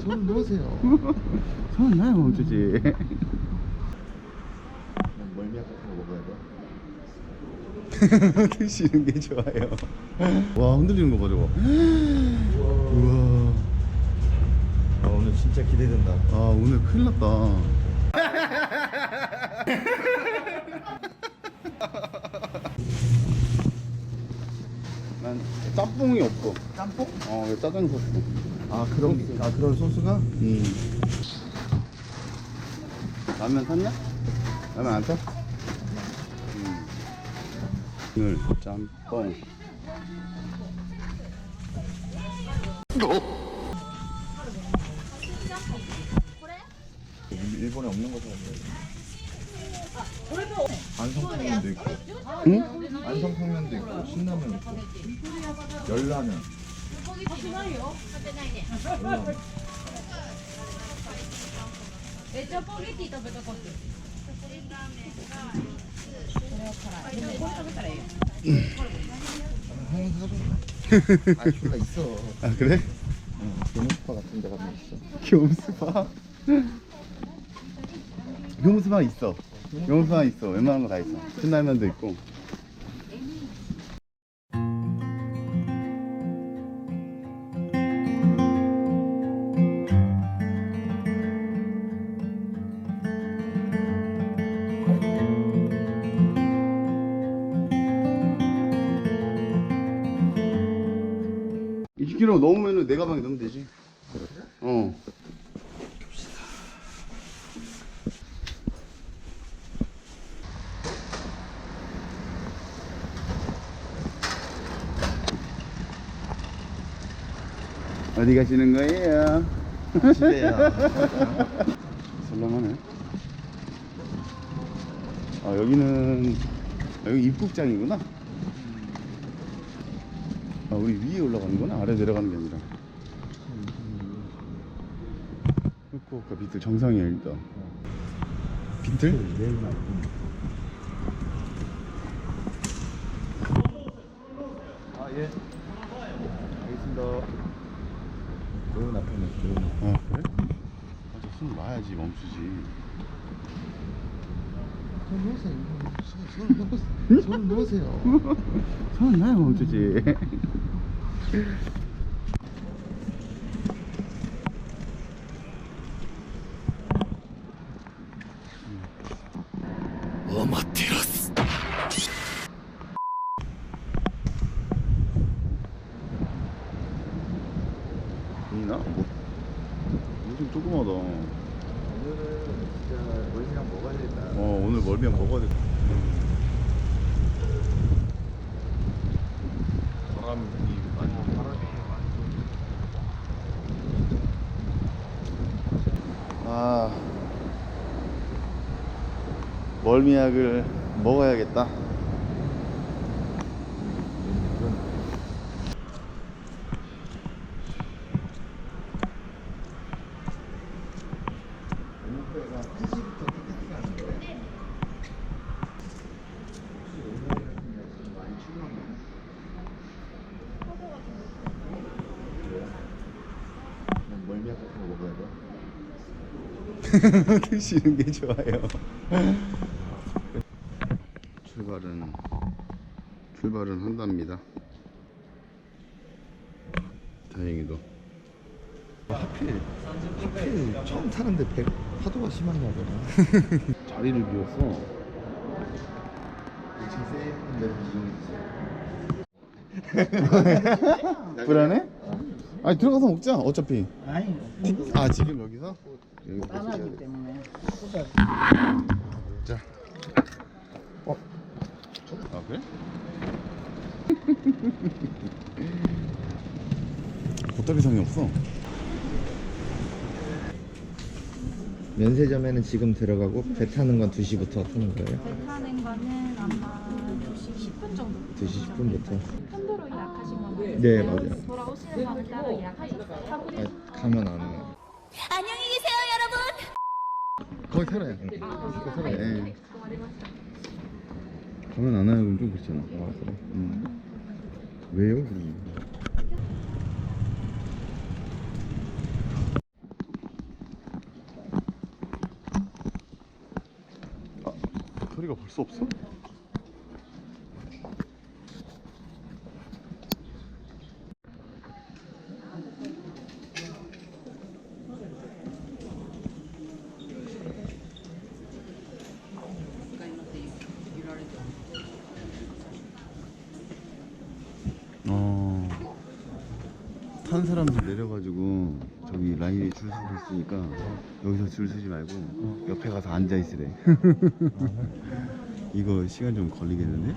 손 놓으세요. 손 나야 멈추지. 멀미약 같은 거 먹어야 돼. 드시는 게 좋아요. 와 흔들리는 거 봐 저거. 우와. 아 오늘 진짜 기대된다. 아 오늘 큰일 났다. 난 짬뽕이 없어. 짬뽕? 어왜 짜장 소스. 아 그런 아 그런 소스가? 음. 라면 샀냐? 라면 안 사? 음. 오늘 짬뽕. 일- 일본에 없는 거 사왔어요. 안성탕면도 있고, 응? 안성탕면도 있고, 신라면 있고, 열라면. 열라면. えチャパゲティ食べたかったそれを辛いでもこれ食べたらいいよ 형이 사줘. 아 졸라 있어. 아 그래? 응, 교무스파 같은 데 가면 있어. 교무스파? 교무스파 있어. 교무스파 있어. 웬만한 거 다 있어. 신라면도 있고. 이0 k 로 넘으면 내 가방에 넣으면 되지. 어. 어디 가시는 거예요? 집에야. 설렁하네. 아 여기는 아, 여기 입국장이구나. 아 우리 위에 올라가는구나. 아래 내려가는 게 아니라. 후쿠오카 비틀 정상이야 일단. 비틀? 내일 날. 아 예. 알겠습니다. 좋은 앞에는 좋은. 아 그래? 아, 저숨 놔야지 멈추지. 손 놓으세요. 손, 손 놓으세요. 손 놓으세요. 손 놔야 멈추지. 보이나? 뭐, 엄청 조그마다. 오늘은 진짜 멀미랑 먹어야 된다. 어 오늘 멀미약 먹어야 돼 바람이 아 멀미약을 먹어야겠다. 오늘가 1시부터 티켓팅 하는 거예요? 혹시 오늘 같은 날 지금 많이 출근하나요? 난 멀미약 같은 거 먹어야 돼. 드시는 게 좋아요. 출발은 출발은 한답니다. 다행히도 하필 하필 처음 타는데 배 파도가 심하냐 보다. 자리를 비웠어. 불안해? 아니 들어가서 먹자. 어차피. 아니, 아 지금 여기서? 여기서 딴하기 때문에. 자. 어? 아 그래? 보따리상이 없어. 면세점에는 지금 들어가고 배 타는 건 2시부터 타는 거예요? 배 타는 거는 아마 2시 10분 정도 2시 10분부터. 편도로 예약하신 건가요? 네, 맞아요. 돌아오시는 밤에 따로 예약하셨어요? 아, 가면 안 와요. 안녕히 거의 살아요. 거의 살아요. 예. 가면 안 와요. 그럼 좀 그렇잖아. 음. 왜요? 그러면. 아, 소리가 벌써 없어? 탄 사람들 내려가지고 저기 라인에 줄 서고 있으니까 여기서 줄 서지 말고 옆에 가서 앉아 있으래. 이거 시간 좀 걸리겠는데?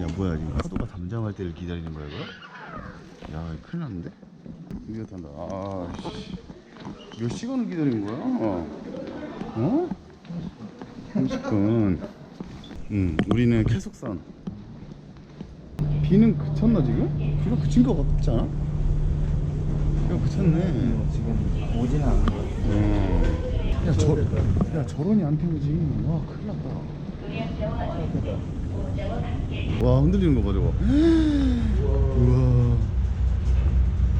야 뭐야 지금 파도가 담장할 때를 기다리는 거야 이거? 야 이거 큰일 났는데? 드디어 탄다. 아 씨. 몇 시간을 기다린 거야? 어? 30분. 응, 우리는 계속선. 비는 그쳤나 지금? 비가 그친 거 같지 않아? 비가 그쳤네. 지금 오지는 않은 거 어. 야, 저, 야, 저런이 안 태우지. 와, 큰일 났다. 와, 흔들리는 거 봐, 저거. 우와.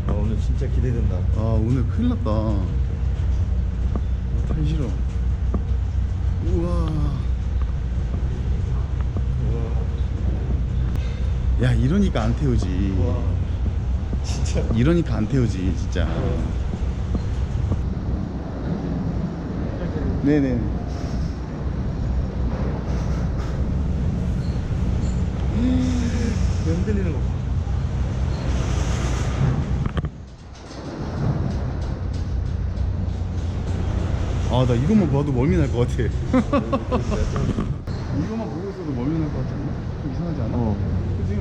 아, 오늘 진짜 기대된다 아, 오늘 큰일 났다. 아, 타기 싫어. 우와. 야, 이러니까 안 태우지. 와 진짜 이러니까 안 태우지, 진짜. 네네. 흔들리는 거 봐. 아, 나 이것만 봐도 멀미 날 것 같아. 이것만 보고 있어도 멀미 날것 않나? 좀 이상하지 않아? 어. 그지?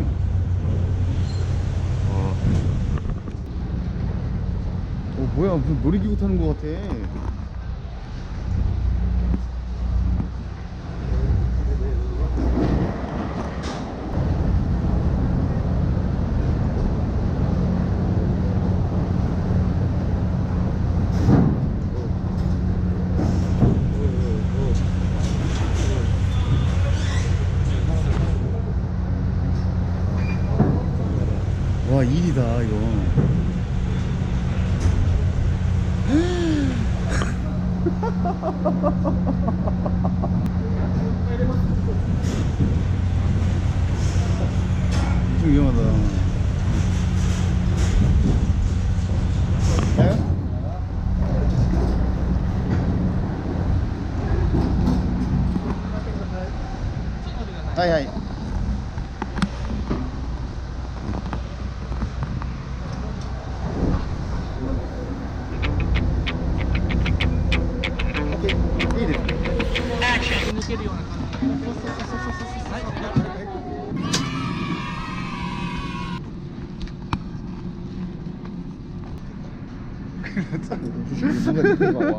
어, 뭐야, 무슨 놀이기구 타는 것 같아. 와, 일이다, 이거.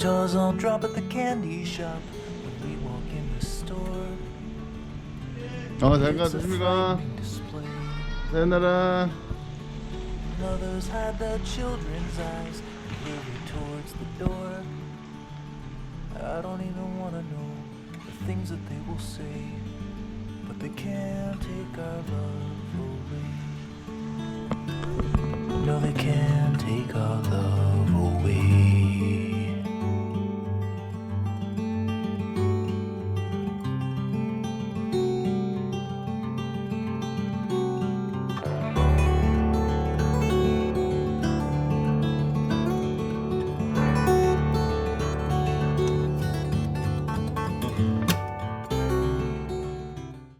Jaws all drop at the candy shop when we walk in the store. 어, 잠깐 조심히 가. Display. sayonara. Mothers hide their children's eyes and hurry towards the door. I don't even want to know the things that they will say, but they can't take our love away. No, they can't take our love